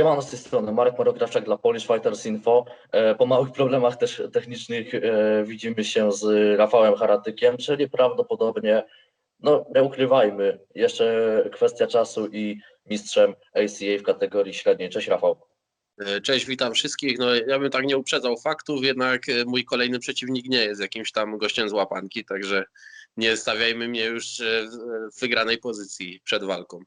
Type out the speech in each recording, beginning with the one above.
Siemano z tej strony, Marek Marografczak dla Polish Fighters Info. E, Po małych problemach też technicznych e, widzimy się z Rafałem Haratykiem, czyli prawdopodobnie, no nie ukrywajmy, jeszcze kwestia czasu i mistrzem ACA w kategorii średniej. Cześć Rafał. E, Cześć, witam wszystkich. No, ja bym tak nie uprzedzał faktów, jednak mój kolejny przeciwnik nie jest jakimś tam gościem z łapanki, także nie stawiajmy mnie już w wygranej pozycji przed walką.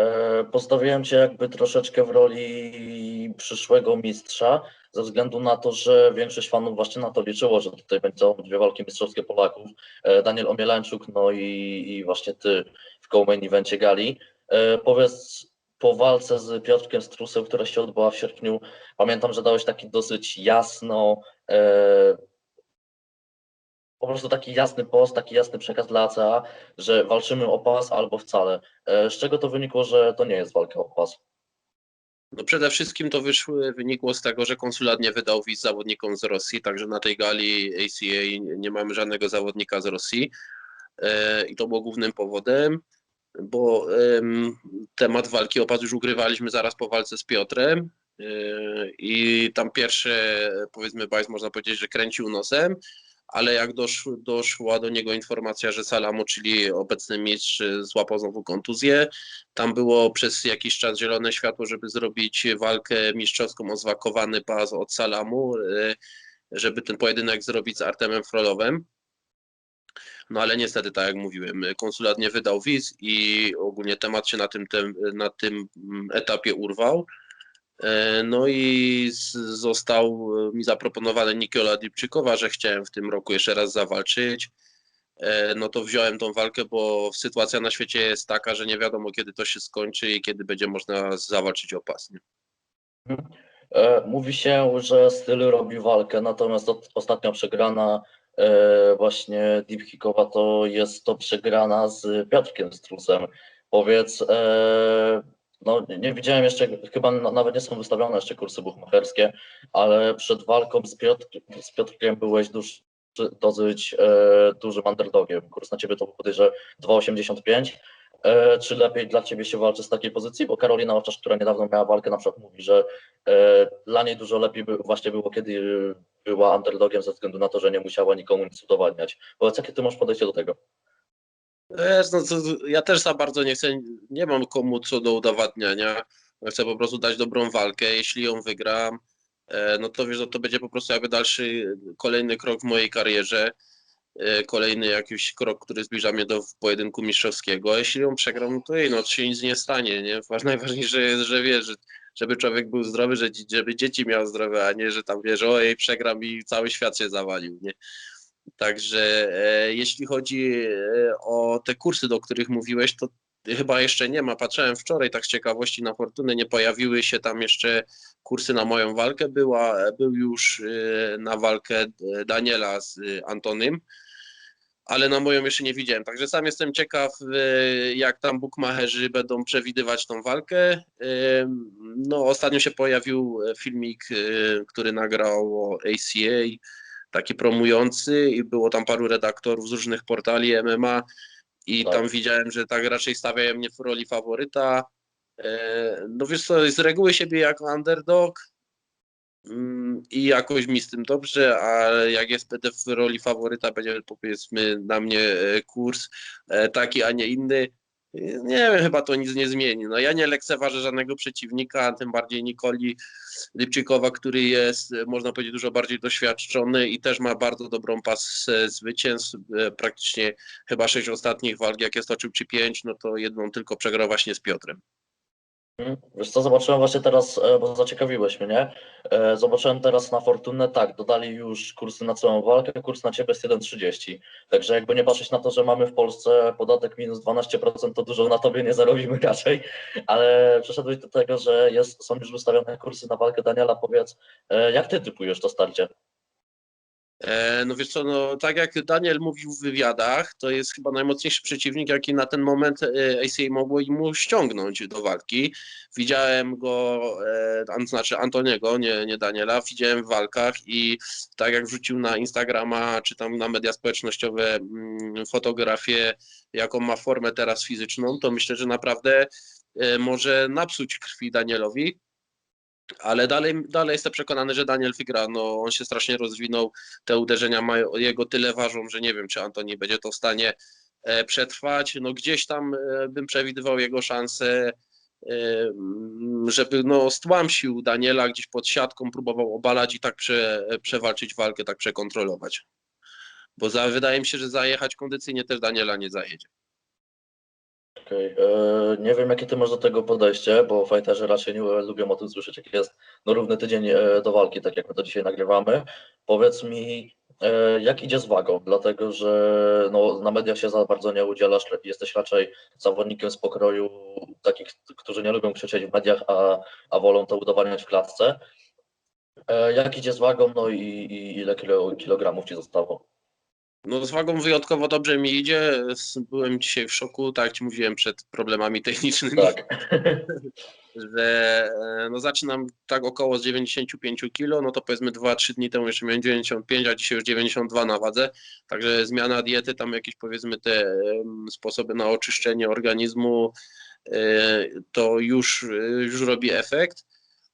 E, Postawiłem Cię jakby troszeczkę w roli przyszłego mistrza, ze względu na to, że większość fanów właśnie na to liczyło, że tutaj będą dwie walki mistrzowskie Polaków, e, Daniel Omielańczuk, no i, i właśnie Ty w co-main evencie gali. E, Powiedz, po walce z Piotrkiem Strusem, która się odbyła w sierpniu, pamiętam, że dałeś taki dosyć jasno, po prostu taki jasny post, taki jasny przekaz dla ACA, że walczymy o pas albo wcale. E, Z czego to wynikło, że to nie jest walka o pas? No przede wszystkim to wynikło z tego, że konsulat nie wydał wiz zawodnikom z Rosji, także na tej gali ACA nie- mamy żadnego zawodnika z Rosji E, i to było głównym powodem, bo em, temat walki o pas już ugrywaliśmy zaraz po walce z Piotrem e, i tam pierwsze powiedzmy bajs można powiedzieć, że kręcił nosem, ale jak dosz, doszła do niego informacja, że Salamo, czyli obecny mistrz, złapał znowu kontuzję, tam było przez jakiś czas zielone światło, żeby zrobić walkę mistrzowską o zwakowany pas od Salamu, e, żeby ten pojedynek zrobić z Artemem Frolowem. No ale niestety, tak jak mówiłem, konsulat nie wydał wiz i ogólnie temat się na tym, tem, na tym mm, etapie urwał. E, No i został e, mi zaproponowany Nikola Dipczykowa, że chciałem w tym roku jeszcze raz zawalczyć. E, No to wziąłem tą walkę, bo sytuacja na świecie jest taka, że nie wiadomo kiedy to się skończy i kiedy będzie można zawalczyć o pas. E, Mówi się, że styl robi walkę, natomiast ostatnia przegrana właśnie Deep Kickowa to jest to przegrana z Piotrkiem Strusem. Powiedz, no nie widziałem jeszcze, chyba na- nawet nie są wystawione jeszcze kursy buchmacherskie, ale przed walką z, Piotr, z Piotrkiem byłeś duż, dosyć e, dużym underdogiem. Kurs na ciebie to podejrzewam 2,85. E, Czy lepiej dla ciebie się walczy z takiej pozycji? Bo Karolina Owczarz, która niedawno miała walkę, na przykład mówi, że e, dla niej dużo lepiej by, właśnie było, kiedy była underdogiem ze względu na to, że nie musiała nikomu nic udowadniać. Powiedz, jakie ty masz podejście do tego? Wiesz, no ja też za bardzo nie chcę, nie mam komu co do udowadniania. Chcę po prostu dać dobrą walkę. Jeśli ją wygram, e, no to wiesz, no to będzie po prostu jakby dalszy, kolejny krok w mojej karierze. e, Kolejny jakiś krok, który zbliża mnie do pojedynku mistrzowskiego. A jeśli ją przegram, no to jej, no to się nic nie stanie, nie? Waż- Najważniejsze jest, że wiesz, że, żeby człowiek był zdrowy, żeby dzieci miały zdrowe, a nie, że tam wiesz, ojej, przegram i cały świat się zawalił, nie? Także e, jeśli chodzi e, o te kursy, do których mówiłeś, to chyba jeszcze nie ma. Patrzyłem wczoraj tak z ciekawości na Fortunę, nie pojawiły się tam jeszcze kursy na moją walkę. Była, był już e, na walkę Daniela z Antonym, ale na moją jeszcze nie widziałem. Także sam jestem ciekaw, jak tam bookmacherzy będą przewidywać tą walkę. No, ostatnio się pojawił filmik, który nagrał ACA taki promujący i było tam paru redaktorów z różnych portali MMA i Tak. tam widziałem, że tak raczej stawiają mnie w roli faworyta. E, No wiesz co, z reguły siebie jako underdog mm, i jakoś mi z tym dobrze, a jak jest będę w roli faworyta, będzie powiedzmy na mnie e, kurs e, taki, a nie inny. Nie wiem, chyba to nic nie zmieni. No ja nie lekceważę żadnego przeciwnika, tym bardziej Nikoli Lipczykowa, który jest, e, można powiedzieć, dużo bardziej doświadczony i też ma bardzo dobrą pasę zwycięstw. E, Praktycznie chyba sześć ostatnich walk, jakie stoczył czy pięć, no to jedną tylko przegrał właśnie z Piotrem. Wiesz co, zobaczyłem właśnie teraz, e, bo zaciekawiłeś mnie, e, zobaczyłem teraz na Fortunę, tak, dodali już kursy na całą walkę, kurs na ciebie jest 1,30, także jakby nie patrzeć na to, że mamy w Polsce podatek minus 12%, to dużo na tobie nie zarobimy raczej, ale przeszedłeś do tego, że jest, są już wystawione kursy na walkę Daniela, powiedz, e, jak ty typujesz to starcie? E, No wiesz co, no tak jak Daniel mówił w wywiadach, to jest chyba najmocniejszy przeciwnik, jaki na ten moment e, ACA mogło mu ściągnąć do walki. Widziałem go, e, znaczy Antoniego, nie, nie Daniela, widziałem w walkach i tak jak wrzucił na Instagrama czy tam na media społecznościowe mm, fotografię, jaką ma formę teraz fizyczną, to myślę, że naprawdę e, może napsuć krwi Danielowi. Ale dalej, dalej jestem przekonany, że Daniel wygra. No, on się strasznie rozwinął. Te uderzenia mają, jego tyle ważą, że nie wiem, czy Antoni będzie to w stanie e, przetrwać. No, gdzieś tam e, bym przewidywał jego szanse, e, żeby no, stłamsił Daniela gdzieś pod siatką, próbował obalać i tak prze, przewalczyć walkę, tak przekontrolować. Bo za, wydaje mi się, że zajechać kondycyjnie też Daniela nie zajedzie. Okej, e, Nie wiem, jakie ty masz do tego podejście, bo fighterzy raczej nie lubią o tym słyszeć, jak jest no, równy tydzień e, do walki, tak jak my to dzisiaj nagrywamy. Powiedz mi, e, jak idzie z wagą, dlatego że no, na mediach się za bardzo nie udzielasz, jesteś raczej zawodnikiem z pokroju takich, którzy nie lubią krzyczeć w mediach, a, a wolą to udowadniać w klatce. E, Jak idzie z wagą, no i, i ile kilo, kilogramów ci zostało? No z wagą wyjątkowo dobrze mi idzie. Byłem dzisiaj w szoku, tak jak ci mówiłem przed problemami technicznymi, Tak. że e, no zaczynam tak około z 95 kg, no to powiedzmy 2-3 dni temu jeszcze miałem 95, a dzisiaj już 92 na wadze. Także zmiana diety, tam jakieś powiedzmy te sposoby na oczyszczenie organizmu, e, to już, e, już robi efekt.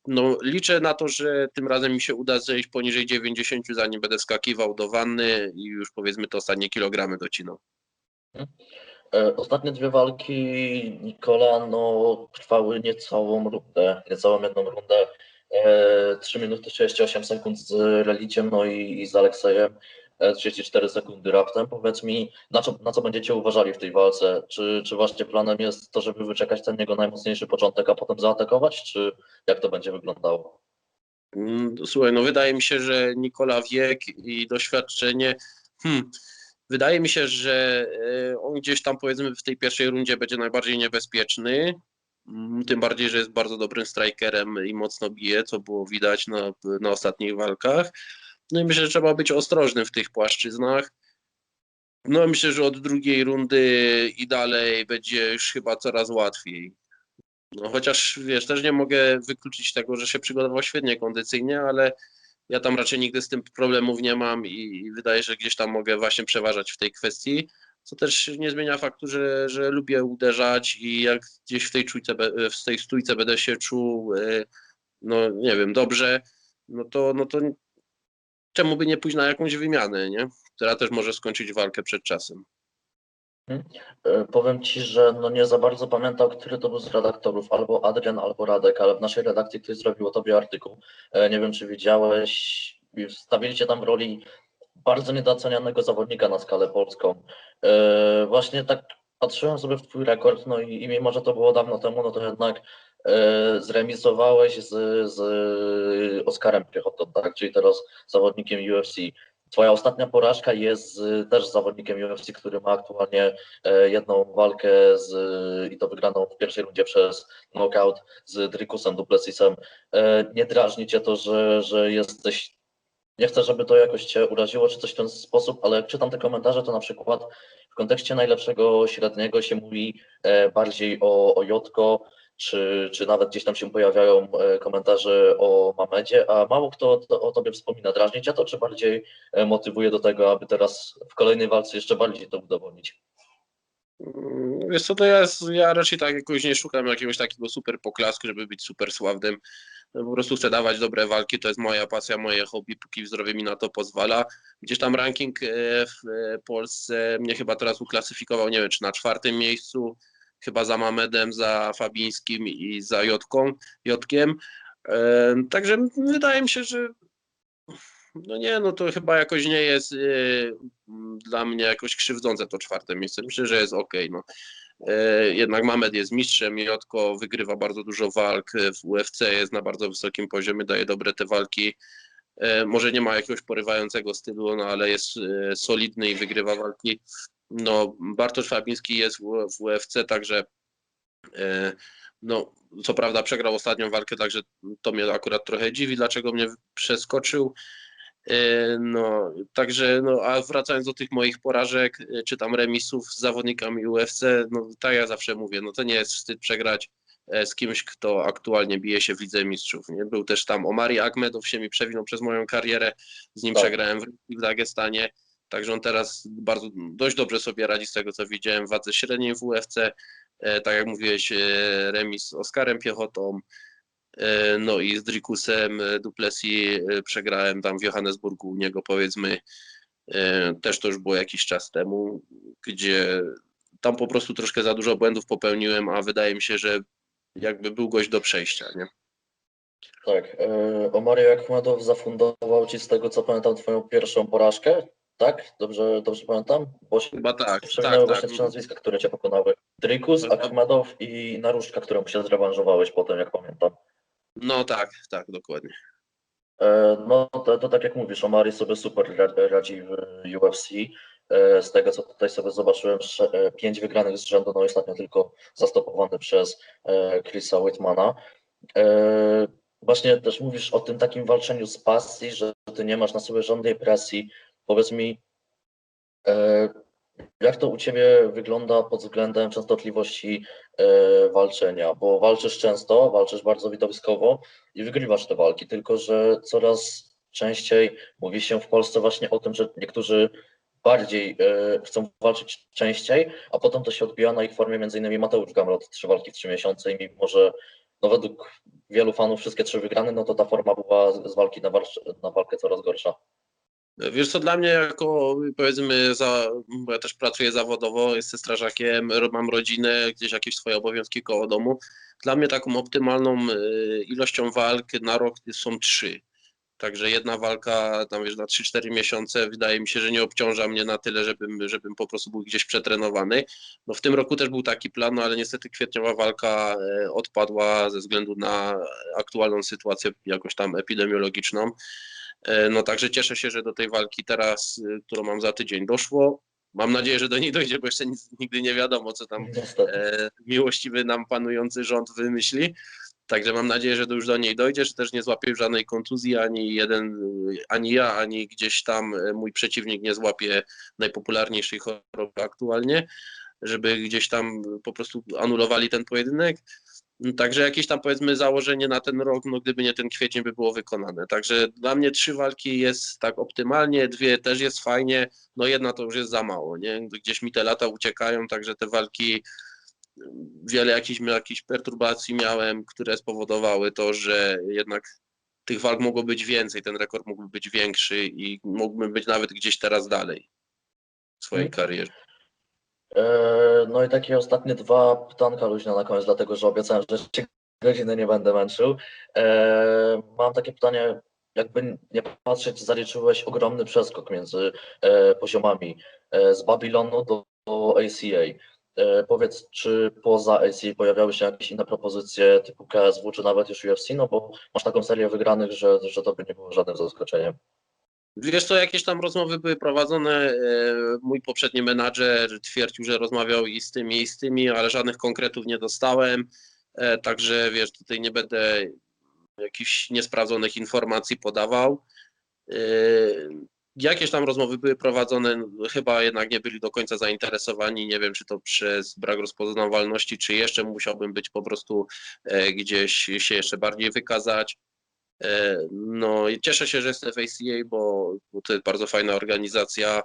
No, liczę na to, że tym razem mi się uda zejść poniżej 90, zanim będę skakiwał do wanny i już powiedzmy te ostatnie kilogramy docinał. E, Ostatnie dwie walki Nikola no, trwały niecałą rundę, niecałą jedną rundę. E, 3 minuty 38 sekund z Reliciem, no i, i z Aleksejem. E, 34 sekundy raptem. Powiedz mi, na co, na co będziecie uważali w tej walce? Czy, czy właśnie planem jest to, żeby wyczekać ten jego najmocniejszy początek, a potem zaatakować, czy jak to będzie wyglądało? Mm, Słuchaj, no wydaje mi się, że Nikola wiek i doświadczenie. Hmm, wydaje mi się, że e, on gdzieś tam powiedzmy w tej pierwszej rundzie będzie najbardziej niebezpieczny. Mm, Tym bardziej, że jest bardzo dobrym strikerem i mocno bije, co było widać na, na ostatnich walkach. No i myślę, że trzeba być ostrożnym w tych płaszczyznach. No myślę, że od drugiej rundy i dalej będzie już chyba coraz łatwiej. No chociaż wiesz, też nie mogę wykluczyć tego, że się przygotował świetnie kondycyjnie, ale ja tam raczej nigdy z tym problemów nie mam i, i wydaje się, że gdzieś tam mogę właśnie przeważać w tej kwestii, co też nie zmienia faktu, że, że lubię uderzać i jak gdzieś w tej czujce, w tej stójce będę się czuł, e, no nie wiem, dobrze, no to, no to czemu by nie pójść na jakąś wymianę, nie? Która też może skończyć walkę przed czasem. E, Powiem Ci, że no nie za bardzo pamiętam, który to był z redaktorów, albo Adrian, albo Radek, ale w naszej redakcji ktoś zrobił o Tobie artykuł. E, Nie wiem, czy widziałeś, wstawili Cię tam w roli bardzo niedocenianego zawodnika na skalę polską. E, Właśnie tak patrzyłem sobie w Twój rekord, no i, i mimo, że to było dawno temu, no to jednak zremisowałeś z, z Oskarem Piechotą, tak, czyli teraz zawodnikiem UFC. Twoja ostatnia porażka jest też z zawodnikiem UFC, który ma aktualnie e, jedną walkę z, i to wygraną w pierwszej rundzie przez knockout z Drikusem Duplessisem. E, Nie drażni cię to, że, że jesteś. Nie chcę, żeby to jakoś cię uraziło, czy coś w ten sposób, ale jak czytam te komentarze, to na przykład w kontekście najlepszego średniego się mówi e, bardziej o, o Jotko, czy, czy nawet gdzieś tam się pojawiają e, komentarze o Mamedzie, a mało kto to, o tobie wspomina. Drażni cię to, czy bardziej e, motywuje do tego, aby teraz w kolejnej walce jeszcze bardziej to udowodnić? Mm, Wiesz co, to ja, ja raczej tak jakoś nie szukam jakiegoś takiego super poklasku, żeby być super sławnym. No, Po prostu chcę dawać dobre walki, to jest moja pasja, moje hobby, póki zdrowie mi na to pozwala. Gdzieś tam ranking e, w Polsce mnie chyba teraz uklasyfikował, nie wiem, czy na czwartym miejscu, chyba za Mamedem, za Fabińskim i za Jotką, Jotkiem. E, Także wydaje mi się, że no nie, no to chyba jakoś nie jest e, dla mnie jakoś krzywdzące to czwarte miejsce. Myślę, że jest ok. No. E, Jednak Mamed jest mistrzem, Jotko wygrywa bardzo dużo walk w UFC, jest na bardzo wysokim poziomie, daje dobre te walki. Może nie ma jakiegoś porywającego stylu, no ale jest solidny i wygrywa walki. No, Bartosz Fabiński jest w UFC, także e, no, co prawda przegrał ostatnią walkę, także to mnie akurat trochę dziwi, dlaczego mnie przeskoczył. E, No, także, no, a wracając do tych moich porażek, e, czy tam remisów z zawodnikami UFC, no, tak jak zawsze mówię, no to nie jest wstyd przegrać z kimś, kto aktualnie bije się w Lidze Mistrzów, nie? Był też tam Omari Akmedow się mi przewinął przez moją karierę, z nim Tak. przegrałem w, w Dagestanie, także on teraz bardzo, dość dobrze sobie radzi z tego, co widziałem w wadze średniej w UFC, e, tak jak mówiłeś, e, remis z Oskarem Piechotą, E, No i z Drikusem Duplessis przegrałem tam w Johannesburgu u niego powiedzmy. Też to już było jakiś czas temu, gdzie tam po prostu troszkę za dużo błędów popełniłem, a wydaje mi się, że jakby był gość do przejścia, nie? Tak, e, Omario Akhmedow zafundował ci z tego co pamiętam twoją pierwszą porażkę, tak? Dobrze, dobrze pamiętam? Bo się Chyba tak, przypomniały tak, właśnie tak. trzy nazwiska, które cię pokonały. Drikus, Mhm. Akhmedow i Naruszka, któremu się zrewanżowałeś potem, jak pamiętam. No tak, tak, dokładnie. E, No to, to tak jak mówisz, Omari sobie super ra- radzi w UFC. E, Z tego co tutaj sobie zobaczyłem, e, pięć wygranych z rzędu, no ostatnio tylko zastopowany przez e, Chrisa Whitmana. E, Właśnie też mówisz o tym takim walczeniu z pasji, że ty nie masz na sobie żadnej presji. Powiedz mi, e, jak to u ciebie wygląda pod względem częstotliwości e, walczenia? Bo walczysz często, walczysz bardzo widowiskowo i wygrywasz te walki, tylko że coraz częściej mówi się w Polsce właśnie o tym, że niektórzy bardziej e, chcą walczyć częściej, a potem to się odbija na ich formie, między innymi Mateusz Gamrot, trzy walki w trzy miesiące i mimo, że no według wielu fanów wszystkie trzy wygrane, no to ta forma była z, z walki na, na walkę coraz gorsza. Wiesz co, dla mnie jako powiedzmy, za, bo ja też pracuję zawodowo, jestem strażakiem, mam rodzinę, gdzieś jakieś swoje obowiązki koło domu. Dla mnie taką optymalną y, ilością walk na rok są trzy. Także jedna walka tam wiesz, na 3-4 miesiące wydaje mi się, że nie obciąża mnie na tyle, żebym, żebym po prostu był gdzieś przetrenowany. No w tym roku też był taki plan, no ale niestety kwietniowa walka e, odpadła ze względu na aktualną sytuację jakoś tam epidemiologiczną. E, No także cieszę się, że do tej walki teraz, y, którą mam za tydzień, doszło. Mam nadzieję, że do niej dojdzie, bo jeszcze nic, nigdy nie wiadomo, co tam e, miłościwy nam panujący rząd wymyśli. Także mam nadzieję, że już do niej dojdzie, że też nie złapie żadnej kontuzji, ani jeden, y, ani ja, ani gdzieś tam e, mój przeciwnik nie złapie najpopularniejszej choroby aktualnie, żeby gdzieś tam po prostu anulowali ten pojedynek. No, Także jakieś tam powiedzmy założenie na ten rok, no gdyby nie ten kwiecień by było wykonane. Także dla mnie trzy walki jest tak optymalnie, dwie też jest fajnie, no jedna to już jest za mało, nie? Gdzieś mi te lata uciekają, także te walki wiele jakichś, jakichś perturbacji miałem, które spowodowały to, że jednak tych walk mogło być więcej, ten rekord mógłby być większy i mógłbym być nawet gdzieś teraz dalej w swojej Mhm. karierze. E, No i takie ostatnie dwa pytanka luźne na koniec, dlatego że obiecałem, że się godziny nie będę męczył. E, Mam takie pytanie, jakby nie patrzeć, zaliczyłeś ogromny przeskok między e, poziomami z Babilonu do, ACA. Powiedz, czy poza ACA pojawiały się jakieś inne propozycje typu KSW, czy nawet już UFC, no bo masz taką serię wygranych, że, że to by nie było żadnym zaskoczeniem. Wiesz co, jakieś tam rozmowy były prowadzone. e, Mój poprzedni menadżer twierdził, że rozmawiał i z tymi, i z tymi, ale żadnych konkretów nie dostałem. E, Także wiesz, tutaj nie będę jakichś niesprawdzonych informacji podawał. E, Jakieś tam rozmowy były prowadzone, no, chyba jednak nie byli do końca zainteresowani. Nie wiem, czy to przez brak rozpoznawalności, czy jeszcze musiałbym być po prostu gdzieś się jeszcze bardziej wykazać. E, No i cieszę się, że jestem w ACA, bo, to jest bardzo fajna organizacja,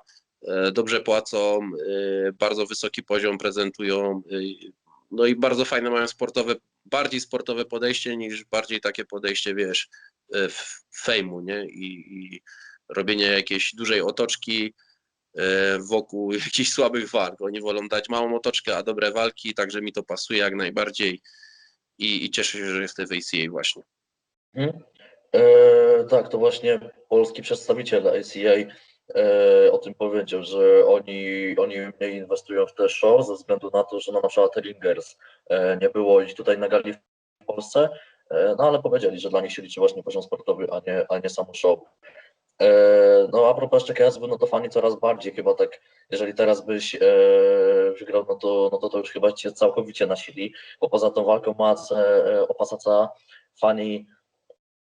e, dobrze płacą, e, bardzo wysoki poziom prezentują, no i bardzo fajne mają sportowe, bardziej sportowe podejście niż bardziej takie podejście, wiesz, fejmu, nie? I, i robienie jakiejś dużej otoczki wokół jakichś słabych walk. Oni wolą dać małą otoczkę, a dobre walki, także mi to pasuje jak najbardziej i, i cieszę się, że jestem w ACA właśnie. Mhm. E, tak, to właśnie polski przedstawiciel ACA e, o tym powiedział, że oni, oni mniej inwestują w te show ze względu na to, że no, na przykład Ringers e, nie było ich tutaj na gali w Polsce, no ale powiedzieli, że dla nich się liczy właśnie poziom sportowy, a nie, a nie samo show. No a propos jeszcze KSW, no to fani coraz bardziej chyba tak, jeżeli teraz byś e, wygrał, no to, no to to już chyba cię całkowicie nasili, bo poza tą walką Mac e, o Pasaca fani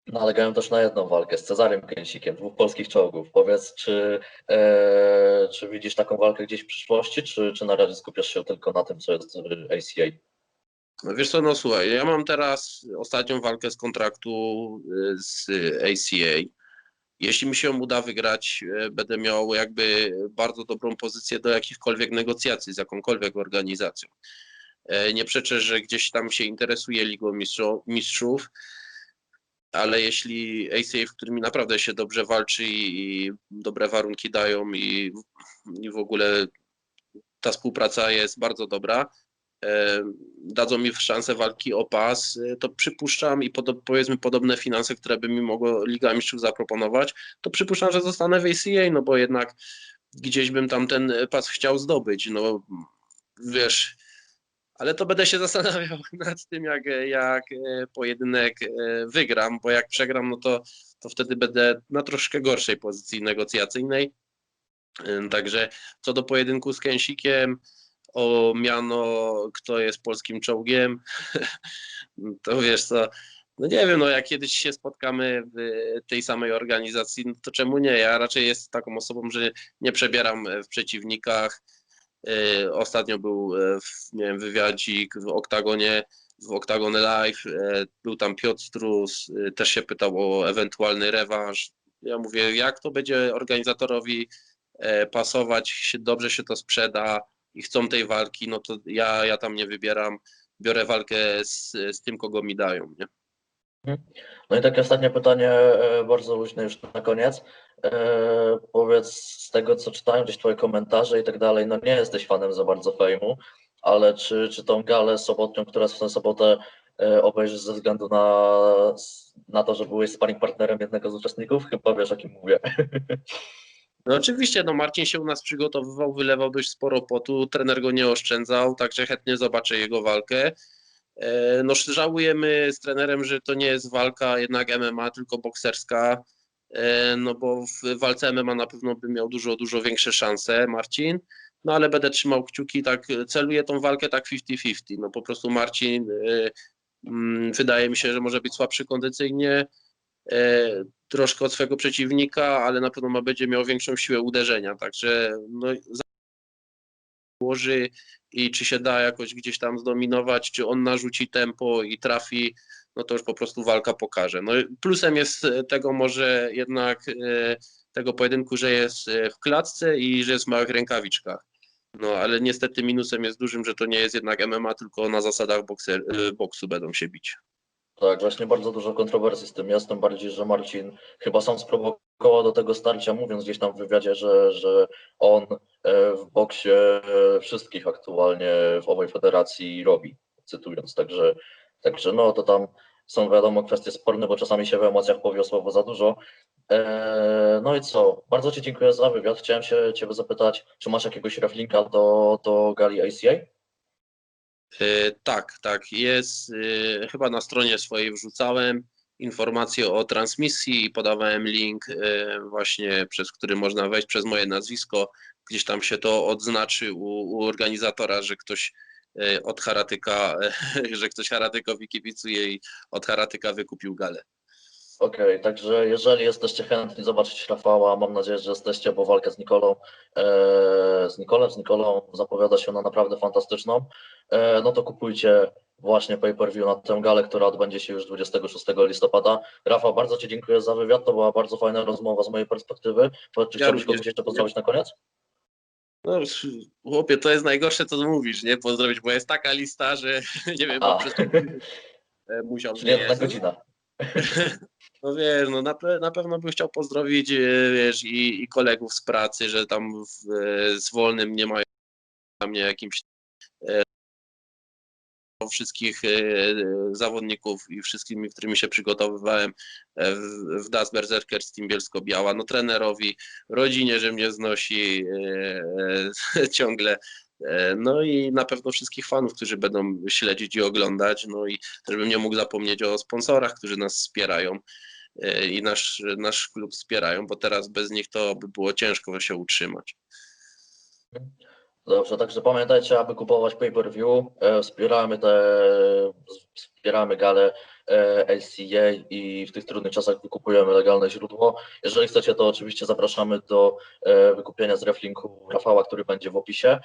nalegają też na jedną walkę z Cezarym Kęsikiem, dwóch polskich czołgów. Powiedz, czy, e, czy widzisz taką walkę gdzieś w przyszłości, czy, czy na razie skupiasz się tylko na tym, co jest w ACA? No wiesz co, no słuchaj, ja mam teraz ostatnią walkę z kontraktu y, z ACA. Jeśli mi się uda wygrać, y, będę miał jakby bardzo dobrą pozycję do jakichkolwiek negocjacji z jakąkolwiek organizacją. E, Nie przeczę, że gdzieś tam się interesuje Ligą mistrzów ale jeśli ACA, w którym naprawdę się dobrze walczy i, i dobre warunki dają i, i w ogóle ta współpraca jest bardzo dobra, e, dadzą mi szansę walki o pas, e, to przypuszczam i podo, powiedzmy podobne finanse, które by mi mogło Liga Mistrzów zaproponować, to przypuszczam, że zostanę w ACA, no bo jednak gdzieś bym tam ten pas chciał zdobyć, no wiesz, ale to będę się zastanawiał nad tym, jak, jak e, pojedynek e, wygram, bo jak przegram, no to, to wtedy będę na troszkę gorszej pozycji negocjacyjnej. E, Także co do pojedynku z Kęsikiem, o miano, kto jest polskim czołgiem, to wiesz co, no nie wiem, no jak kiedyś się spotkamy w tej samej organizacji, no to czemu nie? Ja raczej jestem taką osobą, że nie przebieram w przeciwnikach. E, Ostatnio był, e, miałem wywiadzik w Oktagonie, w Oktagon Live, e, był tam Piotr Strus, też się pytał o ewentualny rewanż. Ja mówię, jak to będzie organizatorowi pasować, dobrze się to sprzeda i chcą tej walki, no to ja, ja tam nie wybieram, biorę walkę z, z tym, kogo mi dają, nie? No i takie ostatnie pytanie, e, bardzo luźne już na koniec. E, Powiedz z tego, co czytałem gdzieś twoje komentarze i tak dalej, no nie jesteś fanem za bardzo fejmu, ale czy, czy tą galę sobotnią, która jest w tę sobotę e, obejrzysz ze względu na, na to, że byłeś sparring partnerem jednego z uczestników? Chyba wiesz, o kim mówię. No oczywiście, no Marcin się u nas przygotowywał, wylewał dość sporo potu, trener go nie oszczędzał, także chętnie zobaczę jego walkę. E, No żałujemy z trenerem, że to nie jest walka jednak MMA, tylko bokserska, e, no bo w walce MMA na pewno by miał dużo, dużo większe szanse Marcin, no ale będę trzymał kciuki, tak celuję tą walkę tak 50-50, no po prostu Marcin e, mm, wydaje mi się, że może być słabszy kondycyjnie, troszkę od swojego przeciwnika, ale na pewno ma, będzie miał większą siłę uderzenia, także no, ułoży i czy się da jakoś gdzieś tam zdominować, czy on narzuci tempo i trafi, no to już po prostu walka pokaże. No, plusem jest e, tego może jednak e, tego pojedynku, że jest e, w klatce i że jest w małych rękawiczkach. No ale niestety minusem jest dużym, że to nie jest jednak MMA, tylko na zasadach bokser, boksu będą się bić. Tak, właśnie bardzo dużo kontrowersji z tym jest, bardziej, że Marcin chyba sam sprowokował do tego starcia, mówiąc gdzieś tam w wywiadzie, że, że on e, w boksie e, wszystkich aktualnie w owej federacji robi, cytując, także, także no to tam są wiadomo kwestie sporne, bo czasami się w emocjach powie słowo za dużo. E, No i co, bardzo Ci dziękuję za wywiad, chciałem się Ciebie zapytać, czy masz jakiegoś reflinka do, do gali ACA? E, Tak, tak, jest. e, Chyba na stronie swojej wrzucałem informacje o transmisji i podawałem link e, właśnie, przez który można wejść przez moje nazwisko. Gdzieś tam się to odznaczy u, u organizatora, że ktoś od Haratyka, że ktoś Haratykowi kibicuje i od Haratyka wykupił galę. Okej, także jeżeli jesteście chętni zobaczyć Rafała, mam nadzieję, że jesteście, bo walkę z Nikolą, e, z Nikolem, z Nikolą zapowiada się na naprawdę fantastyczną, e, no to kupujcie właśnie pay-per-view na tę galę, która odbędzie się już 26 listopada. Rafał, bardzo Ci dziękuję za wywiad, to była bardzo fajna rozmowa z mojej perspektywy. Czy Ja chciałbyś kogoś jeszcze pozdrowić na koniec? No, chłopie, to jest najgorsze, co mówisz, nie? Pozdrowić, bo jest taka lista, że nie wiem, A. bo przez to e, musiał Czyli jedna godzina. No wiesz, no na, pe- na pewno bym chciał pozdrowić, e, wiesz, i, i kolegów z pracy, że tam w, e, z wolnym nie mają na mnie jakimś e, wszystkich e, zawodników i wszystkimi, którymi się przygotowywałem e, w, w Das Berserker z Team Bielsko-Biała, no trenerowi, rodzinie, że mnie znosi e, ciągle, no i na pewno wszystkich fanów, którzy będą śledzić i oglądać, no i też bym nie mógł zapomnieć o sponsorach, którzy nas wspierają i nasz, nasz klub wspierają, bo teraz bez nich to by było ciężko się utrzymać. Dobrze, także pamiętajcie, aby kupować pay-per-view, e, wspieramy te, wspieramy galę e, LCA i w tych trudnych czasach wykupujemy legalne źródło. Jeżeli chcecie, to oczywiście zapraszamy do e, wykupienia z reflinku Rafała, który będzie w opisie.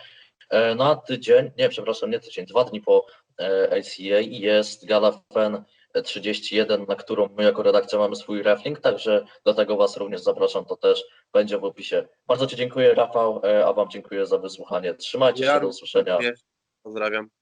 E, Na tydzień, nie, przepraszam, nie tydzień, dwa dni po e, LCA jest gala FEN 31, na którą my jako redakcja mamy swój reflink, także do tego Was również zapraszam, to też będzie w opisie. Bardzo Ci dziękuję Rafał, e, a Wam dziękuję za wysłuchanie. Trzymajcie się, do usłyszenia. Pozdrawiam.